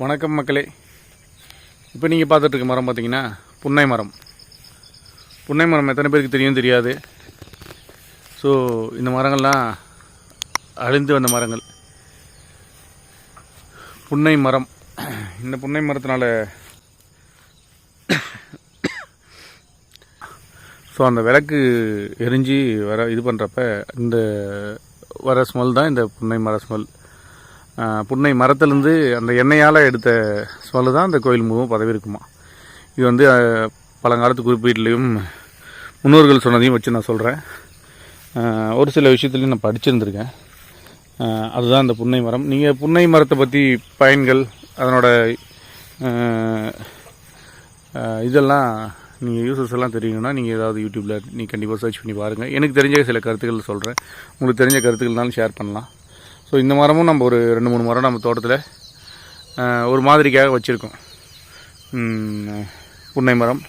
வணக்கம் மக்களே. இப்போ நீங்கள் பார்த்துட்டு இருக்க மரம் பார்த்தீங்கன்னா புன்னை மரம். புன்னை மரம் எத்தனை பேருக்கு தெரியும் தெரியாது. ஸோ இந்த மரங்கள்லாம் அழிந்து வந்த மரங்கள். புன்னை மரம். இந்த புன்னை மரத்தினால ஸோ அந்த விளக்கு எரிஞ்சு வர இது பண்ணுறப்ப இந்த வர ஸ்மெல் தான் இந்த புன்னை மர ஸ்மெல் புன்னை மரத்துலேருந்து அந்த எண்ணெயால் எடுத்த ஸ்மெல்லு தான் அந்த கோயில் முழுவதும் பதவி இருக்குமா இது வந்து பழங்காலத்து குறிப்பீட்லேயும் முன்னோர்கள் சொன்னதையும் வச்சு நான் சொல்கிறேன் ஒரு சில விஷயத்துலையும் நான் படிச்சிருந்திருக்கேன். அதுதான் அந்த புன்னை மரம். நீங்கள் புன்னை மரத்தை பற்றி பயன்கள் அதனோட இதெல்லாம் நீங்கள் யூசஸ் எல்லாம் தெரியணும்னா நீங்கள் ஏதாவது யூடியூப்பில் நீ கண்டிப்பாக சர்ச் பண்ணி பாருங்கள் எனக்கு தெரிஞ்ச சில கருத்துக்கள் சொல்கிறேன் உங்களுக்கு தெரிஞ்ச கருத்துக்கள்னாலும் ஷேர் பண்ணலாம். ஸோ இந்த மரமும் நம்ம ஒரு ரெண்டு மூணு மரம் நம்ம தோட்டத்தில் ஒரு மாதிரிக்காக வச்சுருக்கோம். புன்னை மரம்.